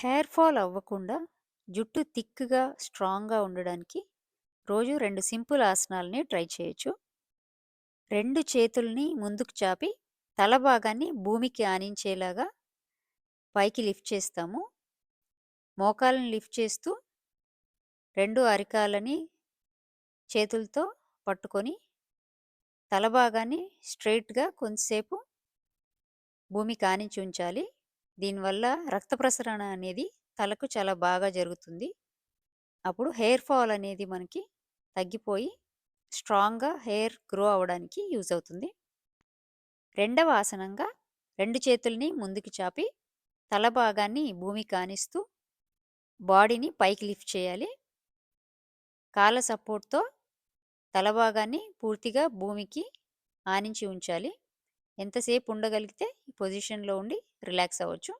Hair fall అవ్వకుండా జుట్టు థిక్‌గా, స్ట్రాంగ్‌గా ఉండడానికి రోజు రెండు సింపుల్ ఆసనాలని ట్రై చేయొచ్చు. రెండు చేతుల్ని ముందుకు చాపి తల భాగాన్ని భూమికి ఆనించేలాగా పైకి లిఫ్ట్ చేస్తాము. మోకాలను లిఫ్ట్ చేస్తూ రెండు అరికాలని చేతులతో పట్టుకొని తల భాగాన్ని స్ట్రెయిట్‌గా కొంతసేపు భూమికి ఆనించి ఉంచాలి. దీనివల్ల రక్త ప్రసరణ అనేది తలకు చాలా బాగా జరుగుతుంది. అప్పుడు హెయిర్ ఫాల్ అనేది మనకి తగ్గిపోయి స్ట్రాంగ్‌గా హెయిర్ గ్రో అవడానికి యూజ్ అవుతుంది. రెండవ ఆసనంగా రెండు చేతుల్ని ముందుకు చాపి తల భాగాన్ని భూమి కానిస్తూ బాడీని పైకి లిఫ్ట్ చేయాలి. కాళ్ళ సపోర్ట్‌తో తల భాగాన్ని పూర్తిగా భూమికి ఆనించి ఉంచాలి. ఎంతసేపు ఉండగలిగితే ఈ పొజిషన్‌లో ఉండి రిలాక్స్ అవ్వచ్చు.